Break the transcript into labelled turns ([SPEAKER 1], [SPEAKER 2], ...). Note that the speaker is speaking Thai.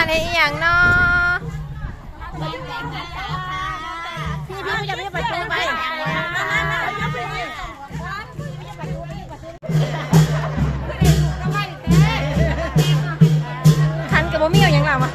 [SPEAKER 1] การให้อีหยังเนาะ
[SPEAKER 2] พี่พี่จะไม่ไประตูไป
[SPEAKER 1] คันกับบ่มีเอาอย่างไรมาง